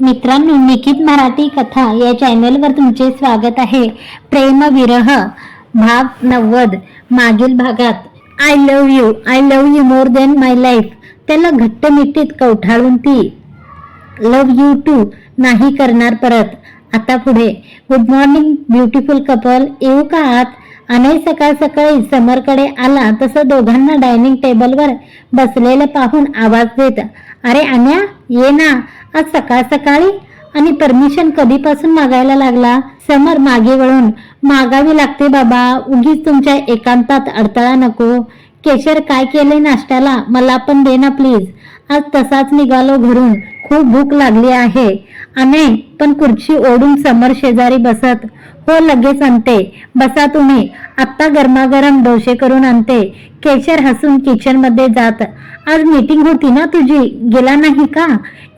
मित्रांनो निकित मराठी कथा या चॅनलवर तुमचे स्वागत आहे. प्रेम विरह भाग नव्वद मागील भागात. I love you I love you more than my life त्याला घट्ट मिठीत कवठाळून ती. लव्ह यू टू नाही करणार परत. आता पुढे. गुड मॉर्निंग ब्युटिफुल कपल येऊ का आत? अनय सकाळ सकाळी समरकडे आला तसं दोघांना डायनिंग टेबलवर बसलेलं पाहून आवाज देत अरे अन्या ये ना. आज सकाळ सकाळी आणि परमिशन कधीपासून मागायला लागला? समर मागे वळून मागावी लागते बाबा. उगीच तुमच्या एकांतात अडथळा नको. केशर काय केले नाश्त्याला? मला पण दे ना प्लीज आज तसाच निघालो घरून. खूप भूक लागली आहे. अने पण खुर्ची ओढून समर शेजारी बसत. हो लगेच आणते. बसा तुम्ही. आत्ता गरमागरम डोसे करून आणते. केशर हसून किचनमध्ये जात. आज मीटिंग होती ना तुझी? गेला नाही का?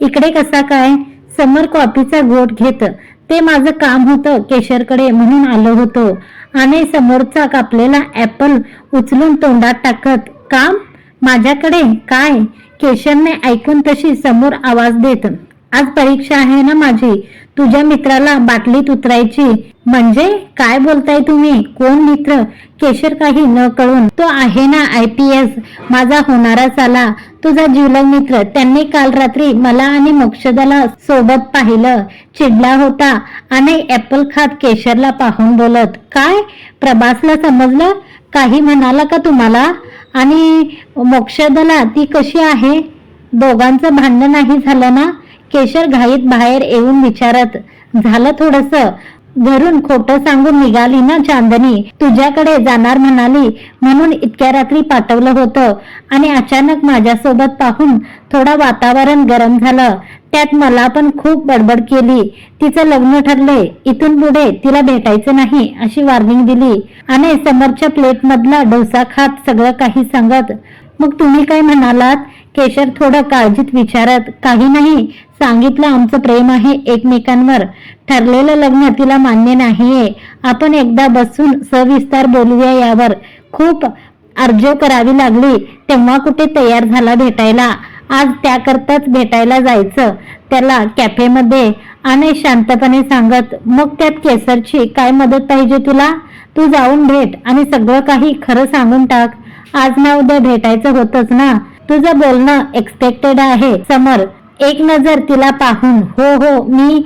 इकडे कसा काय? समर कॉफीचा घोट घेत. ते माझं काम होतं केशरकडे म्हणून आलो होतो. आणि समोरचा कापलेला ऍपल उचलून तोंडात टाकत. काम? माझ्याकडे? काय? केशरने ऐकून तशी समोर आवाज देत आज परीक्षा आहे ना माझी? तुझ्या मित्राला बाटलीत उतरायची. म्हणजे? काय बोलताय तुम्ही? कोण मित्र? केशर काही न कळून तो आहे ना आय पी एस. माझा होणारा चाला तुझा जीवलग मित्र. त्यांनी काल रात्री मला आणि मोक्षदाला सोबत पाहिलं. चिडला होता आणि ऍपल खात केशरला पाहून बोलत काय? प्रभासला समजलं? काही म्हणाला का तुम्हाला? आणि मोक्षदला ती कशी आहे? दोघांचं भांडण नाही झालं ना? केशर घाईत बाहेर येऊन विचारत झालं थोडस. घरून खोटं सांगून निघाली ना चांदणी तुझ्याकडे जाणार म्हणाली. म्हणून इतक्या रात्री पाठवलं होतं. आणि अचानक माझ्यासोबत पाहून थोडं वातावरण गरम झालं. त्यात मला पण खूप बडबड केली. तिचं लग्न ठरले. इथून पुढे तिला भेटायचं नाही अशी वार्निंग दिली. आणि समोरच्या प्लेट मधला डोसा खात सगळं काही सांगत मग तुम्ही काय म्हणालात? केशर थोडं काळजीत विचारत काही नाही सांगितलं आमचं प्रेम आहे एकमेकांवर. ठरलेलं लग्न तिला मान्य नाहीये. आपण एकदा बसून सविस्तार बोलूया यावर. खूप अर्ज करावी लागली तेव्हा कुठे तयार झाला भेटायला? आज त्याकरताच भेटायला जायचं त्याला कॅफेमध्ये. आणि शांतपणे सांगत मग त्यात केसरची काय मदत पाहिजे तुला? तू जाऊन भेट आणि सगळं काही खरं सांगून टाक. आज ना उद्या भेटायचं होतच ना. तुझं बोलणं एक्सपेक्टेड आहे समर. एक नजर तिला पाहून हो हो मी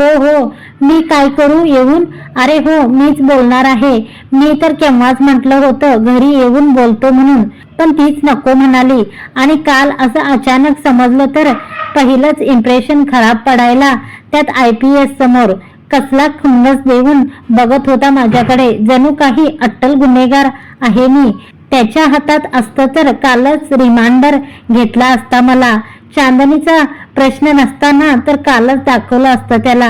हो हो मी काय करू येऊन? अरे हो मीच बोलणार आहे. मी तर केव्हाच म्हटलं होतं घरी येऊन बोलतो म्हणून. पण तीच नको म्हणाली. आणि काल असं अचानक समजलं तर पहिलंच इम्प्रेशन खराब पडायला त्यात आय पी एस समोर. कसला खुन्नस देऊन बघत होता माझ्याकडे. जणू काही अट्टल गुन्हेगार आहे मी. त्याच्या हातात असतं तर कालच रिमांडर घेतला असता मला. चांदणीचा प्रश्न नसताना तर कालच दाखवलं असतं त्याला.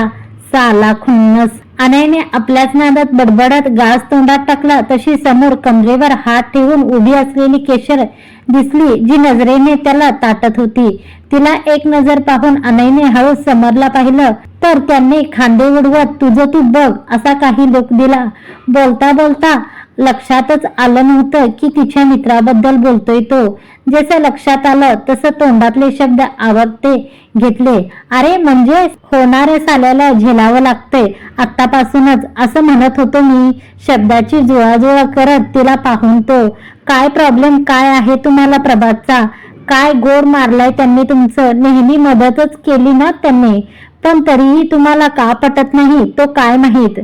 साला खुन्नस. अनयने आपल्याच नादात बडबडत गास तोंडात टाकला. तशी समोर कमरेवर हात ठेवून उभी असलेली केशर दिसली जी नजरेने त्याला ताटत होती. तिला एक नजर पाहून अनयने हळू समरला पाहिलं. तर त्यांनी खांदे उडवत तुझं तू बघ असा काही लोक दिला. बोलता बोलता लक्षातच आलं नव्हतं की तिच्या मित्राबद्दल बोलतोय तो. जसं लक्षात आलं तसं तोंडातले शब्द आवडते घेतले. अरे म्हणजे होणाऱ्या साल्याला झेलावं लागतंय. आत्तापासूनच असं म्हणत होतो मी. शब्दाची जुळाजुळा करत तिला पाहून तो. काय प्रॉब्लेम काय आहे तुम्हाला प्रभातचा? काय गोड मारलाय त्यांनी तुमचं? नेहमी मदतच केली ना त्यांनी. पण तरीही तुम्हाला का पटत नाही? तो काय माहीत?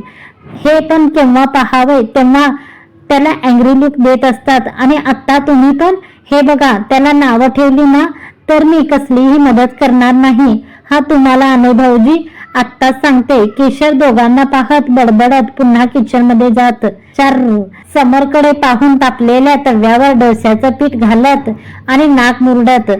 हे पण केव्हा पहावे? तेव्हा त्याला अँग्री लुक देत असतात. आणि आत्ता तुम्ही पण हे बघा त्याला नावं ठेवली ना तर मी कसलीही मदत करणार नाही. हा तुम्हाला अनुभवजी आत्ताच सांगते. केशर दोघांना पाहत बडबडत पुन्हा किचनमध्ये जात. चार समरकडे पाहून तापलेल्या तव्यावर डोस्याचं पीठ घालत आणि नाक मुरडत.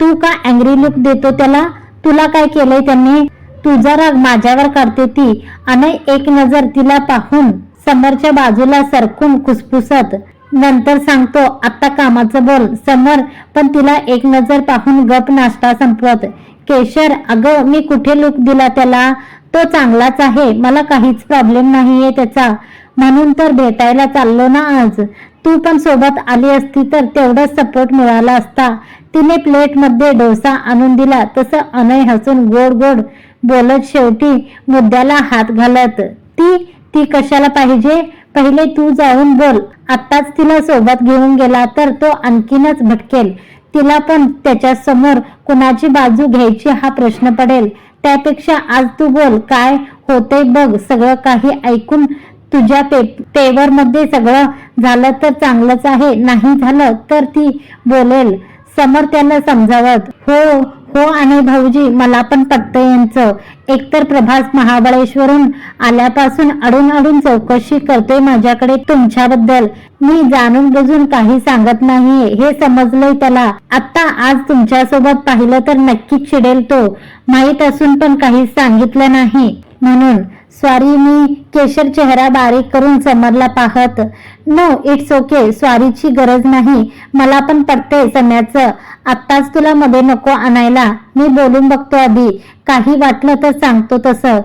तू का अँग्री लुक देतो त्याला? तुला काय केलंय त्यांनी? तुझा राग माझ्यावर काढते ती. आणि एक नजर तिला पाहून समरच्या बाजूला सरकून खुसफुसत नंतर सांगतो आता कामाचं बोल समर. पण तिला एक नजर पाहून गप नाश्ता संपवत. केशर अगं मी कुठे लुक दिला त्याला? तो चांगलाच आहे मला काहीच प्रॉब्लेम नाहीये त्याचा. म्हणून तर भेटायला चाललो ना आज. तू पण सोबत आली असती तर तेवढाच सपोर्ट मिळाला असता. तिने प्लेटमध्ये डोसा आणून दिला तसं अनय हसून गोड गोड बोलत शेवटी मुद्द्याला हात घालत. ती ती कशाला पाहिजे? पहिले तू जाऊन बोल. आत्ताच तिला सोबत घेऊन गेला तर तो आणखीनच भटकेल. तिला पण त्याच्यासमोर कुणाची बाजू घ्यायची हा प्रश्न पडेल. त्यापेक्षा आज तू बोल काय होते बघ. सगळं काही ऐकून तुझ्या पे पेवर मध्ये सगळं झालं तर चांगलंच आहे. नाही झालं तर ती बोलेल. समोर समजावत हो हो आणि भाऊजी मला पण पटतं यांचं. एकतर प्रभास महाबळेश्वरून आल्यापासून अडून अडून चौकशी करतोय माझ्याकडे तुमच्याबद्दल. मी जाणून बुजून काही सांगत नाहीये हे समजलंय त्याला. आता आज तुमच्यासोबत पाहिलं तर नक्कीच चिडेल तो. माहीत असून पण काही सांगितलं नाही. म्हणून स्वारीनी मी केशर चेहरा बारीक करून समरला पाहत नो इट्स ओके स्वारीची गरज नाही मला पण पडते सम्याचं. आत्ताच तुला मध्ये नको आणायला. मी बोलून बघतो आधी. काही वाटलं तर सांगतो तसं.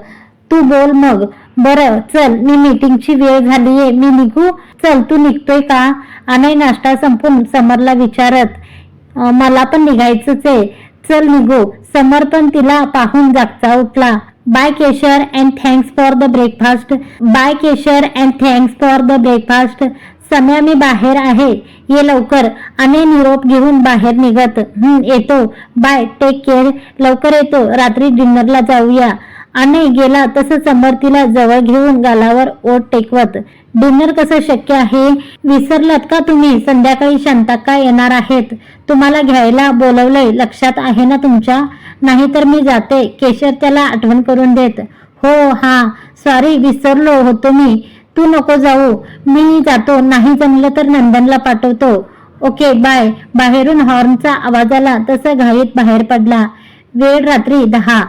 तू बोल मग. बरं चल मी मीटिंगची वेळ झालीये. मी निघू? चल तू निघतोय का? आणि नाश्ता संपून समरला विचारत मला पण निघायचंच आहे. चल निघू. समर पण तिला पाहून जागचा उठला. Bye Keshar and thanks for the breakfast bye Keshar and thanks for the breakfast सम्या मी बाहेर आहे. ये लवकर. आणि निरोप घेऊन बाहेर निघत. येतो. बाय टेक केअर लवकर येतो. रात्री डिनरला जाऊया. आणि गेला तसं समर्थीला तिला जवळ घेऊन गालावर ओट टेकवत. डिनर कसं शक्य आहे? विसरलात का तुम्ही? संध्याकाळी शांताक्का येणार आहेत. तुम्हाला घ्यायला बोलवलंय. लक्षात आहे ना तुमच्या? नाहीतर मी जाते. केशर त्याला आठवण करून देत. हो हा. सॉरी विसरलो होतो मी. तू नको जाऊ. मी जातो. नाही जमलं तर नंदनला पाठवतो. Okay bye. बाहेरून हॉर्नचा आवाज आला. तसं घाईत बाहेर पडला. वेळ रात्री दहा.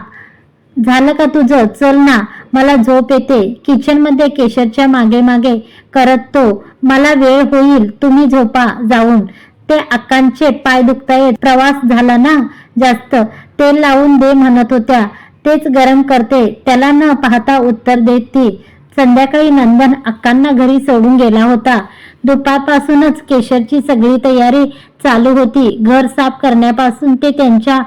झालं का तुझं? चल ना मला झोप येते. किचनमध्ये केशरच्या मागे मागे करत. तो मला वेळ होईल तुम्ही झोपा जाऊन. ते अक्कांचे पाय दुखतायत. प्रवास झाला ना? जास्त. तेल लावून दे म्हणत होत्या. तेच गरम करते. त्याला न पाहता उत्तर देत ती. संध्याकाळी नंदन अक्कांना घरी सोडून गेला होता. दुपारपासूनच केशरची सगळी तयारी चालू होती. घर साफ करण्यापासून ते त्यांच्या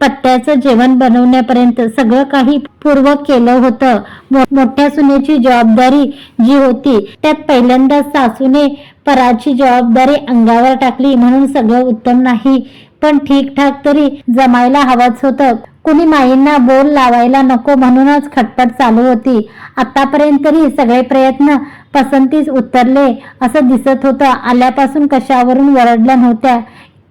पत्त्याचं जेवण बनवण्यापर्यंत सगळं काही पूर्व केलं होतं. मोठ्या सुनेची जबाबदारी जी होती त्यात पहिल्यांदा सासूने पराची जबाबदारी अंगावर टाकली म्हणून सगळं उत्तम नाही. पण ठीकठाक तरी जमायला हवंच होतं. कुणी माईंना बोल लावायला नको म्हणूनच खटपट चालू होती. आतापर्यंत तरी सगळे प्रयत्न पसंतीस उतरले असं दिसत होतं. आल्यापासून कशावरून वरडल्या नव्हत्या.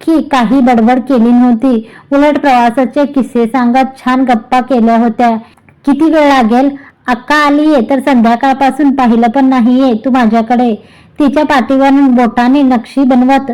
की काही बडबड केली नव्हती. उलट प्रवासाचे किस्से सांगत छान गप्पा केल्या होत्या. किती वेळ लागेल? अक्का आलीये तर संध्याकाळपासून पाहिलं पण नाहीये तू माझ्याकडे. तिच्या पाठीवरून बोटाने नक्षी बनवत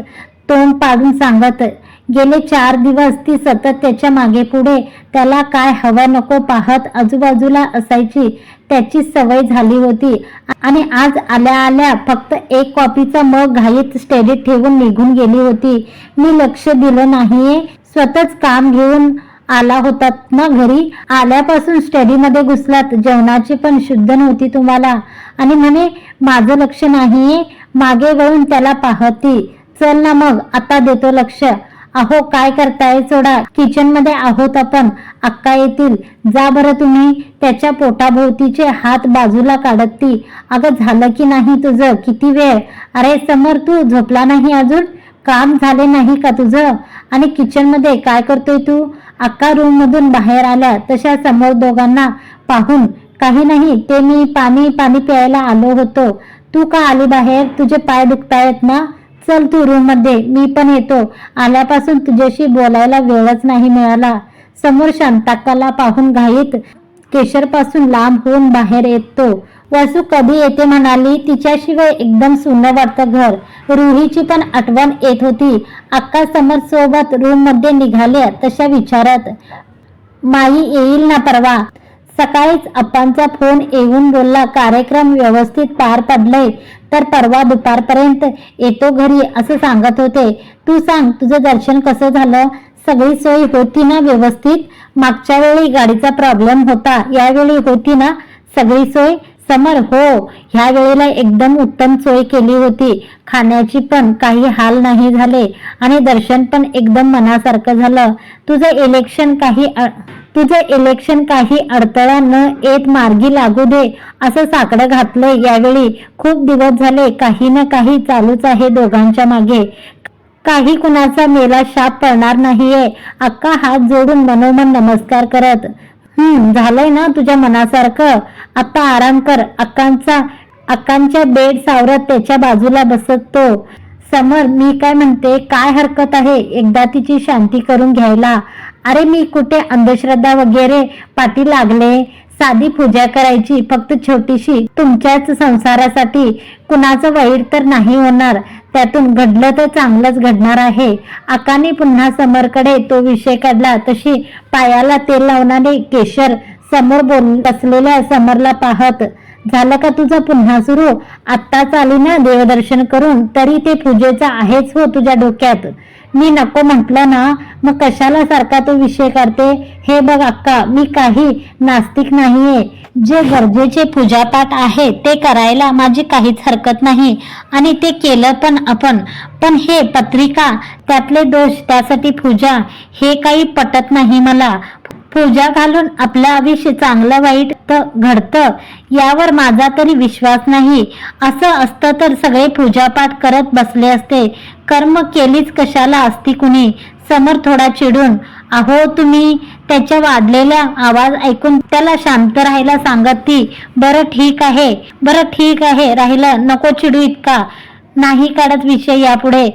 तोंड पाडून सांगत गेले चार दिवस ती सतत त्याच्यामागे पुढे त्याला काय हवं नको पाहत आजूबाजूला असायची त्याची सवय झाली होती. आणि आज आल्या आल्या फक्त एक कॉपीचा मग घाईत स्टडीत ठेवून निघून गेली होती. मी लक्ष दिलं नाहीये. स्वतःच काम घेऊन आला होतात ना घरी? आल्यापासून स्टडीमध्ये घुसलात. जेवणाची पण शुद्ध नव्हती तुम्हाला. आणि म्हणे माझं लक्ष नाहीये. मागे वळून त्याला पाहती. चल ना मग आता देतो लक्ष. अहो काय करताय सोडा? किचनमध्ये आहोत आपण. अक्का येतील. जा बरं तुम्ही. त्याच्या पोटाभोवतीचे हात बाजूला काढत ती अगं झालं की नाही तुझं? किती वेळ? अरे समोर तू झोपला नाही अजून? काम झाले नाही का तुझं? आणि किचनमध्ये काय करतोय तू? अक्का रूम मधून बाहेर आल्या. तशा समोर दोघांना पाहून काही नाही ते मी पाणी पाणी प्यायला आलो होतो. तू का आली बाहेर? तुझे पाय दुखतायत ना? चल तू रूममध्ये मी पण येतो. आल्यापासून तुझ्याशी बोलायला वेळच नाही मिळाला. समोर शांताकाला पाहून घाईत केशरपासून लांब होऊन बाहेर येतो. वसू कधी येते म्हणाली तिच्याशिवाय एकदम सुंदर वाटतं घर. रुहीची पण आठवण येत होती. अक्का समर सोबत रूममध्ये निघाल्या तशा विचारात माई येईल ना परवा? सकाळीच अप्पांचा फोन येऊन बोलला कार्यक्रम व्यवस्थित पार पडलंय तर परवा दुपारपर्यंत येतो घरी असं सांगत होते. तू सांग तुझं दर्शन कसं झालं? सगळी सोय होती ना व्यवस्थित? मागच्या वेळी गाडीचा प्रॉब्लेम होता यावेळी होती ना सगळी सोय? समर हो ह्या वेळेला एकदम उत्तम सोय केली होती. खाण्याची पण काही हाल नाही झाले आणि दर्शन पण एकदम मनासारखं झालं. तुझं इलेक्शन काही तुझं इलेक्शन काही अडथळा न येत मार्गी लागू दे असं साकडं घातलंय यावेळी. खूप दिवस झाले काही ना काही चालूच आहे दोघांच्या मागे. काही कुणाचा मेला शाप पडणार नाहीये. अक्का हात जोडून मनोमन नमस्कार करत हम्म झालंय ना तुझ्या मनासारखं? आता आराम कर अक्कांचा अक्कांच्या बेड सावरत त्याच्या बाजूला बसत तो. समर मी काय म्हणते काय हरकत आहे? एकदा तिची शांती करून घ्यायला. अरे मी कुठे अंधश्रद्धा वगैरे पाठी लागले? साधी पूजा करायची फक्त छोटीशी. तुमच्याच संसारासाठी कुणाचं वाईट तर नाही होणार. त्यातून घडलं तर चांगलंच घडणार आहे. आकाने पुन्हा समरकडे तो विषय काढला. तशी पायाला तेल लावणारे केशर समोर बोल बसलेल्या समरला पाहत झालं का तुझं पुन्हा सुरू? आत्ताच आली ना देवदर्शन करून? तरी ते पूजेचं आहेच हो तुझ्या डोक्यात. मी नको म्हटलं ना मग कशाला सारखा तो विषय करते? हे बघ अक्का मी काही नास्तिक नाहीये. जे गरजेचे पूजापाठ आहे ते करायला माझी काहीच हरकत नाही. आणि ते केलं पण आपण. पण हे पत्रिका त्यातले दोष त्यासाठी पूजा हे काही पटत नाही मला. पूजा घालून आपलं आयुष्य चांगलं वाईट तर घडतं यावर माझा तरी विश्वास नाही. असं असतं तर सगळे पूजापाठ करत बसले असते. कर्म केलीच कशाला असती कुणी? समोर थोडा चिडून अहो तुम्ही त्याच्या वाढलेला आवाज ऐकून त्याला शांत राहायला सांगत ती. बरं ठीक आहे बरं ठीक आहे राहिलं नको चिडू इतका. नाही काढत विषय यापुढे.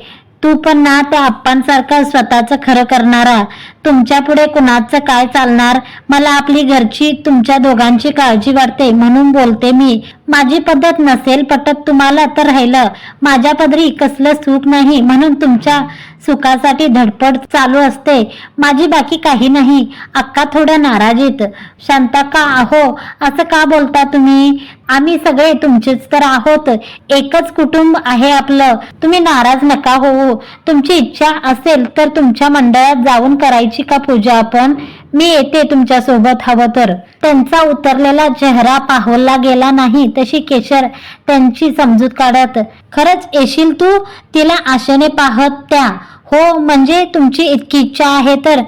तू पण ना त्या आप्पांसारखा स्वतःचं खरं करणारा. तुमच्यापुढे कुणाचं काय चालणार? मला आपली घरची तुमच्या दोघांची काळजी वाटते म्हणून बोलते मी. माझी पद्धत नसेल पटत तुम्हाला तर राहिलं. माझ्या पदरी कसलं सुख नाही म्हणून तुमच्या सुखासाठी धडपड चालू असते. माझी बाकी काही नाही. अक्का थोड्या नाराजीत शांताका आहो असं का बोलता तुम्ही? आम्ही सगळे तुमचेच तर आहोत. एकच कुटुंब आहे आपलं. तुम्ही नाराज नका होऊ. तुमची इच्छा असेल तर तुमच्या मंडळात जाऊन करायची. का पूजा आपण? मी येते तुमच्यासोबत हवं तर. त्यांचा उतरलेला चेहरा पाहवला गेला नाही तशी केशर त्यांची समजूत काढत खरंच येशील तू? तिला आशेने पाहत त्या. हो म्हणजे तुमची इतकी इच्छा आहे तर.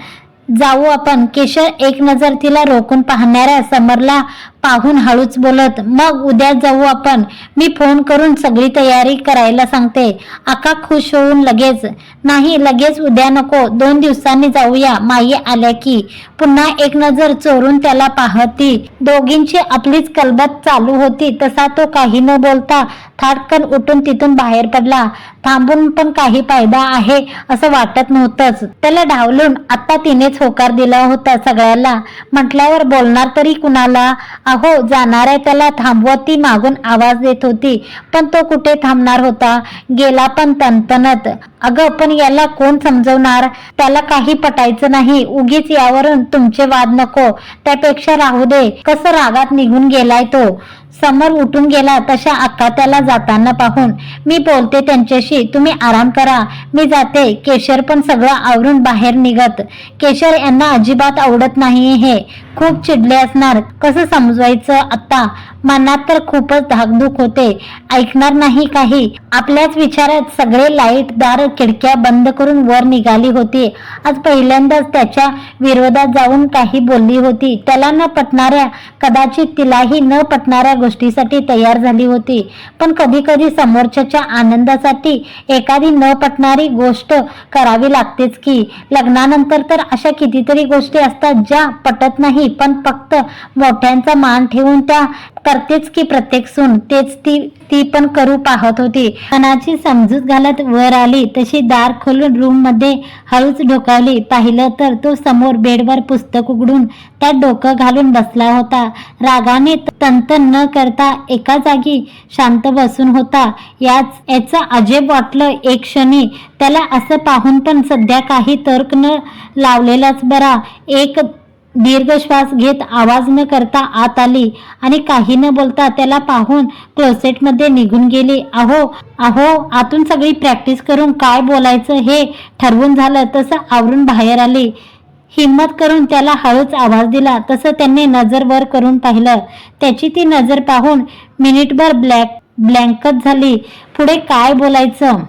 जाऊ आपण. केशर एक नजर तिला रोखून पाहणाऱ्या समरला पाहून हळूच बोलत मग उद्या जाऊ आपण. मी फोन करून सगळी तयारी करायला सांगते. आका खुश होऊन लगेच नाही लगेच उद्या नको. दोन दिवसांनी जाऊया. माई आल्या की. पुन्हा एक नजर चोरून त्याला पाहती. दोघींची आपलीच कलबत चालू होती. तसा तो काही न बोलता थाटकन उठून तिथून बाहेर पडला. थांबून पण काही फायदा आहे असं वाटत नव्हतंच. त्याला डावलून आता तिनेच होकार दिला होता सगळ्याला. म्हटल्यावर बोलणार तरी कुणाला? अहो जाणाऱ्या त्याला थांबवत ती मागून आवाज देत होती पण तो कुठे थांबणार होता? गेला पण तनतनत. अगं पण याला कोण समजवणार? त्याला काही पटायचं नाही. उगीच यावरून तुमचे वाद नको. त्यापेक्षा राहू दे. कसं रागात निघून गेलाय तो? समोर उठून गेला तशा अक्का त्याला जाताना पाहून. मी बोलते त्यांच्याशी. तुम्ही आराम करा. मी जाते. केशर पण सगळं आवरून बाहेर निघत. केशर यांना अजिबात आवडत नाही हे. खूप चिडले असणार. कसं समजवायचं आता मनात तर खूपच धाकधूक होते. ऐकणार नाही काही. आपल्याच विचारात सगळे लाइट दार खिडक्या बंद करून वर निघाली होती. आज पहिल्यांदाच त्याच्या विरोधात जाऊन काही बोलली होती. त्याला न पटणाऱ्या कदाचित तिलाही न पटणाऱ्या गोष्टीसाठी तयार झाली होती. पण कधी कधी समोरच्याच्या आनंदासाठी एखादी न पटणारी गोष्ट करावी लागतेच की. लग्नानंतर तर अशा कितीतरी गोष्टी असतात ज्या पटत नाही पण फक्त मोठ्यांचा मान ठेवून त्या करतेच की प्रत्येक सून तेच ती ती पण करू पाहत होती. मनाची समजूत घालत वर आली तशी दार खोलून रूममध्ये हळूच ढोकावली. पाहिलं तर तो समोर बेडवर पुस्तक उघडून त्यात डोकं घालून बसला होता. रागाने तंतन न करता एका जागी शांत बसून होता. याच याचं अजब वाटलं एक क्षणी. त्याला असं पाहून पण सध्या काही तर्क न लावलेलाच बरा. एक दीर्घ श्वास घेत आवाज न करता आत आली आणि काही न बोलता त्याला पाहून क्लोसेटमध्ये निघून गेली. अहो अहो आतून सगळी प्रॅक्टिस करून काय बोलायचं हे ठरवून झालं तसं आवरून बाहेर आली. हिम्मत करून त्याला हळूच आवाज दिला. तसं त्यांनी नजर वर करून पाहिलं. त्याची ती नजर पाहून मिनिटभर ब्लॅक ब्लँकच झाली. पुढे काय बोलायचं?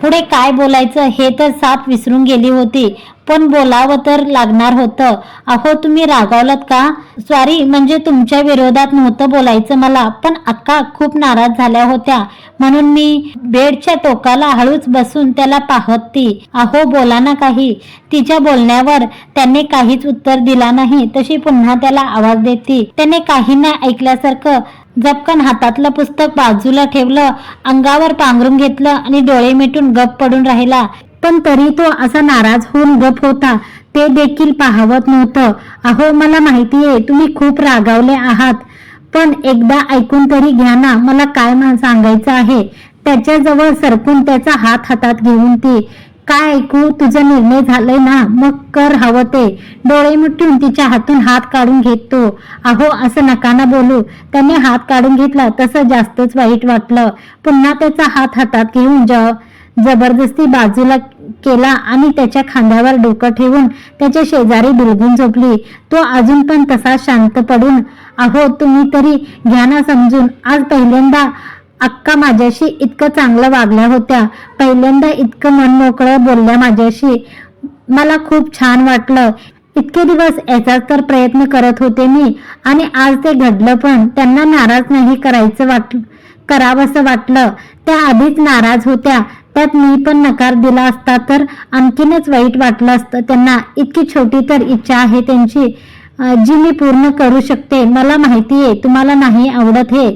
पुढे काय बोलायचं हे तर साप विसरून गेली होती पण बोलावं तर लागणार होतं. अहो तुम्ही रागावलात का? सॉरी म्हणजे तुमच्या विरोधात नव्हतं बोलायचं मला पण अक्का खूप नाराज झाल्या होत्या. म्हणून मी बेडच्या टोकाला हळूच बसून त्याला पाहत. ती अहो बोला ना काही. तिच्या बोलण्यावर त्याने काहीच उत्तर दिला नाही तशी पुन्हा त्याला आवाज देते. त्याने काही ना ऐकल्यासारखं झपकन हातातलं पुस्तक बाजूला ठेवलं अंगावर पांघरून घेतलं आणि डोळे मिटून गप पडून राहिला. पण तरी तो असा नाराज होऊन गप होता. ते देखील पाहवत नव्हतं. अहो मला माहितीये तुम्ही खूप रागावले आहात. पण एकदा ऐकून तरी घ्या ना मला काय सांगायचं आहे. त्याच्याजवळ सरकून त्याचा हात हातात घेऊन ती काय ऐकू? तुझा निर्णय झालाय ना? मग कर हवं ते. डोळे मिटून तिच्या हातून हात काढून घेतो अहो असं नका ना बोलू. त्याने हात काढून घेतला तसं जास्तच वाईट वाटलं. पुन्हा त्याचा हात हातात घेऊन ज जबरदस्ती बाजूला केला आणि त्याच्या खांद्यावर डोकं ठेवून त्याच्या शेजारी बिलगून झोपली. तो अजून पण तसा शांत पडून अहो तुम्ही तरी घ्या ना समजून. आज पहिल्यांदा अक्का माझ्याशी इतकं चांगलं वागल्या होत्या. पहिल्यांदा इतकं मन मोकळं बोलल्या माझ्याशी. मला खूप छान वाटलं. इतके दिवस याचाच तर प्रयत्न करत होते मी. आणि आज ते घडलं पण त्यांना नाराज नाही करायचं वाट करावंसं वाटलं. त्या आधीच नाराज होत्या. त्यात मी पण नकार दिला असता तर आणखीनच वाईट वाटलं असतं. त्यांना इतकी छोटी तर इच्छा आहे त्यांची. जी मी पूर्ण करू शकते. मला माहिती आहे. तुम्हाला नाही आवडत हे.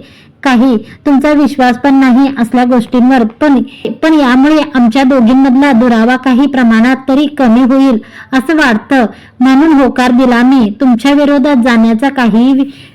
काही. तुमचा विश्वास पण नाही असल्या गोष्टींवर. पण पण यामुळे आमच्या दोघींमधला दुरावा काही प्रमाणात तरी कमी होईल असं वाटतं. म्हणून होकार दिला मी. तुमच्या विरोधात जाण्याचा काही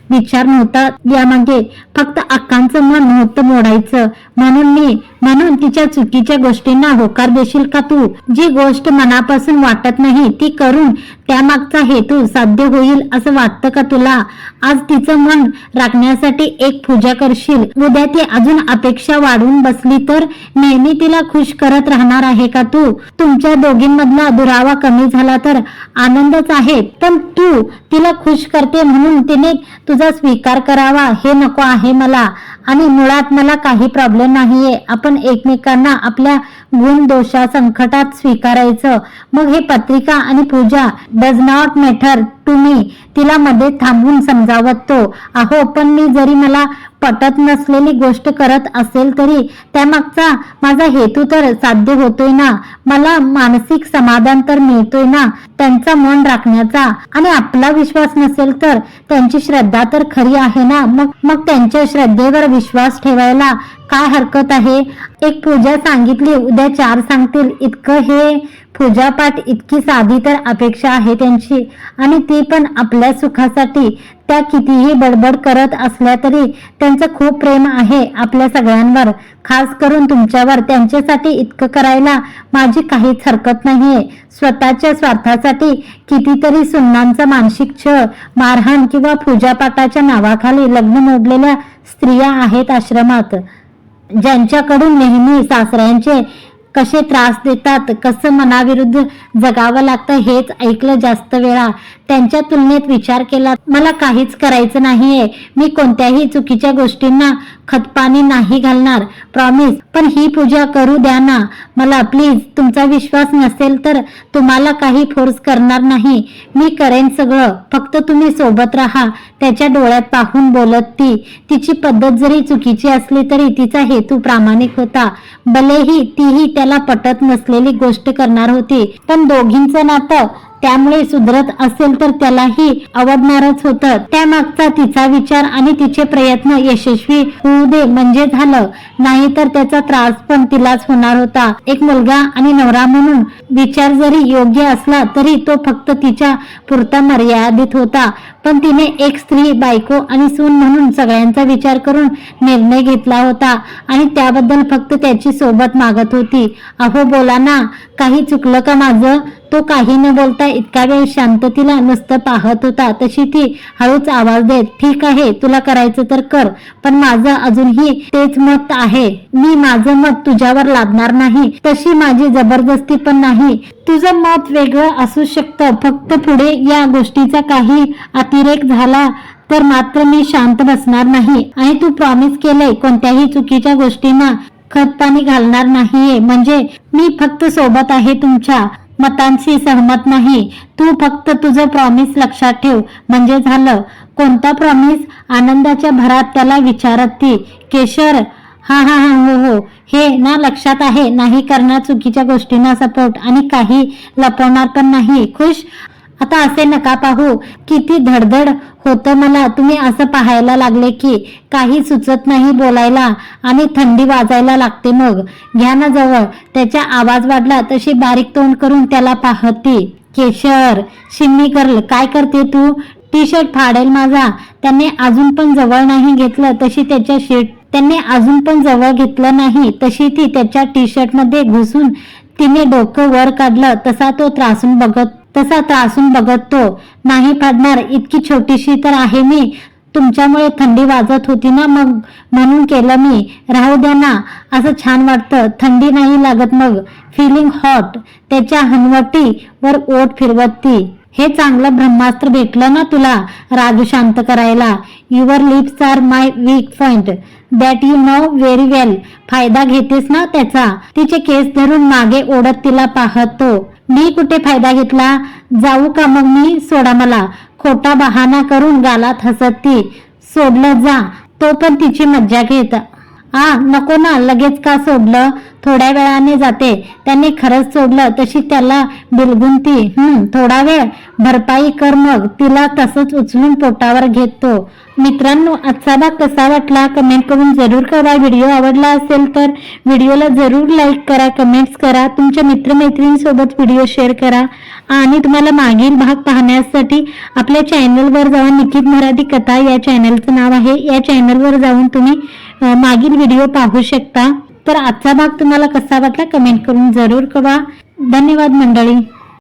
विचार नव्हता यामागे. फक्त अक्कांचं मन नव्हतं मोडायचं. म्हणून मी म्हणून तिच्या चुकीच्या गोष्टींना होकार देशील का तू? जी गोष्ट मनापासून वाटत नाही ती करून त्यामागचा हेतू साध्य होईल असं वाटतं का तुला? आज तिचं मन राखण्यासाठी एक पूजा करशील. उद्या ती अजून अपेक्षा वाढवून बसली तर नेहमी तिला खुश करत राहणार आहे का तू? तुमच्या दोघींमधला दुरावा कमी झाला तर आनंदच आहे. पण तू तिला खुश करते म्हणून तिने तुझा स्वीकार करावा हे नको आहे मला. आणि मुळात मला काही प्रॉब्लेम नाहीये. आपण एकमेकांना आपल्या गुण दोषा संकटात स्वीकारायचं. मग हे पत्रिका आणि पूजा does not matter to me तिला मध्ये थांबून समजावत. तो अहो पण मी जरी मला पटत नसलेली गोष्ट करत असेल तरी त्यामागचा माझा हेतू तर साध्य होतोय ना. मला मानसिक समाधान तर मिळतोय ना. त्यांचा मन राखण्याचा आणि आपला विश्वास नसेल तर त्यांची श्रद्धा तर खरी आहे ना. मग मग त्यांच्या श्रद्धेवर विश्वास ठेवायला काय हरकत आहे? एक पूजा सांगितली उद्या चार सांगतील. इतकं हे पूजापाठ इतकी साधी तर अपेक्षा आहे त्यांची. आणि ती पण आपल्या सुखासाठी. त्या कितीही बडबड करत असल्या तरी त्यांचं खूप प्रेम आहे आपल्या सगळ्यांवर. खास करून तुमच्यावर. त्यांच्यासाठी इतकं करायला माझी काहीच हरकत नाहीये. स्वतःच्या स्वार्थासाठी कितीतरी सुन्नांचा मानसिक छळ मारहाण किंवा पूजापाठाच्या नावाखाली लग्न मोडलेल्या स्त्रिया आहेत आश्रमात ज्यांच्याकडून नेहमी सासऱ्यांचे कसे त्रास देतात कसं मनाविरुद्ध जगावं लागतं हेच ऐकलं जास्त वेळा. त्यांच्या तुलनेत विचार केला मला काहीच करायचं नाहीये. मी कोणत्याही चुकीच्या गोष्टींना खतपाणी नाही घालणार प्रॉमिस पण ही पूजा करू द्या ना. मला प्लीज तुमचा विश्वास नसेल तर तुम्हाला काही फोर्स करणार नाही. मी करेन सगळं. फक्त तुम्ही सोबत राहा. त्याच्या डोळ्यात पाहून बोलत ती. तिची पद्धत जरी चुकीची असली तरी तिचा हेतू प्रामाणिक होता. भलेही तीही त्याला पटत नसलेली गोष्ट करणार होती. पण दोघींचं नातं त्यामुळे सुधरत असेल तर त्यालाही अवघणारच होतं. त्यामागचा तिचा विचार आणि तिचे प्रयत्न यशस्वी होऊ दे म्हणजे झालं. नाही तर त्याचा त्रास पण तिलाच होणार होता. एक मुलगा आणि नवरा म्हणून विचार जरी योग्य असला तरी तो फक्त तिच्या पुरता मर्यादित होता. पण तिने एक स्त्री बायको आणि सून म्हणून सगळ्यांचा विचार करून निर्णय घेतला होता आणि त्याबद्दल फक्त त्याची सोबत मागत होती. अहो बोला ना काही चुकलं का माझं? तो काही न बोलता इतका वेळ शांततीला नुसतं पाहत होता. तशी ती हळूच आवाज देत ठीक आहे तुला करायचं तर कर पण माझं अजूनही तेच मत आहे. मी माझं मत तुझ्यावर लादणार नाही. तशी माझी जबरदस्ती पण नाही. तुझं मत वेगळं असू शकतं. फक्त पुढे या गोष्टीचा काही अतिरेक झाला तर मात्र मी शांत बसणार नाही. आणि तू प्रॉमिस केलंय कोणत्याही चुकीच्या गोष्टींना खत पाणी घालणार नाहीये. म्हणजे मी फक्त सोबत आहे तुमच्या. मतांशी सहमत नाही. तू फक्त तुझं प्रॉमिस लक्षात ठेव. म्हणजे झालं. कोणता प्रॉमिस आनंदाच्या भरात त्याला विचारत ती. केशर हा हा हा हो हो. हे ना लक्षात आहे. नाही करणार चुकीच्या गोष्टींना सपोर्ट आणि काही लपवणार पण नाही. खुश? आता असे नका पाहू. किती धडधड होतं मला. तुम्ही असं पाहायला लागले की काही सुचत नाही बोलायला आणि थंडी वाजायला लागते मग. घ्या ना जवळ. त्याचा आवाज वाढला तशी बारीक तोंड करून त्याला पाहती. केशर शिम्मी करल काय करते तू? टी शर्ट फाडेल माझा. त्याने अजून पण जवळ नाही घेतलं तशी त्याच्या शर्ट त्यांनी अजून पण जवळ घेतलं नाही तशी ती त्याच्या टी शर्टमध्ये घुसून तिने डोकं वर काढलं. तसा तो त्रासून बघत तसा त्रासून बघत. तो नाही फाडणार इतकी छोटीशी तर आहे मी. तुमच्यामुळे थंडी वाजत होती ना मग? म्हणून केलं मी. राहू द्या ना. असं छान वाटतं. थंडी नाही लागत मग. फिलिंग हॉट त्याच्या हनवटीवर वर फिरवत. ती हे चांगलं ब्रह्मास्त्र भेटलं ना तुला राजू शांत करायला? Your lips are my weak point that you know very well फायदा घेतेस ना त्याचा? तिचे केस धरून मागे ओढत तिला पाहतो. मी कुठे फायदा घेतला? जाऊ का मग मी? सोडा मला. खोटा बहाणा करून गालात हसत ती. सोडलं जा. तो पण तिची मज्जा घेत. आ नको ना लगेच का सोडलं? थोड्या वेळाने जाते. त्यांनी खरंच सोडलं तशी त्याला बिलगून ती हम्म थोडा वेळ. भरपाई कर मग. तिला तसंच उचलून पोटावर घेतो. मित्रांनो आजचा भाग कसा वाटला? कमेंट करून जरूर करा. व्हिडिओ आवडला असेल तर व्हिडिओला जरूर लाईक करा. कमेंट्स करा. तुमच्या मित्रमैत्रिणींसोबत व्हिडिओ शेअर करा. आणि तुम्हाला मागील भाग पाहण्यासाठी आपल्या चॅनलवर जाऊन निखित मराठी कथा या चॅनलचं नाव आहे. या चॅनलवर जाऊन तुम्ही मागील व्हिडिओ पाहू शकता. तर आजचा भाग तुम्हाला कसा वाटला कमेंट करून जरूर कळवा. धन्यवाद मंडळी.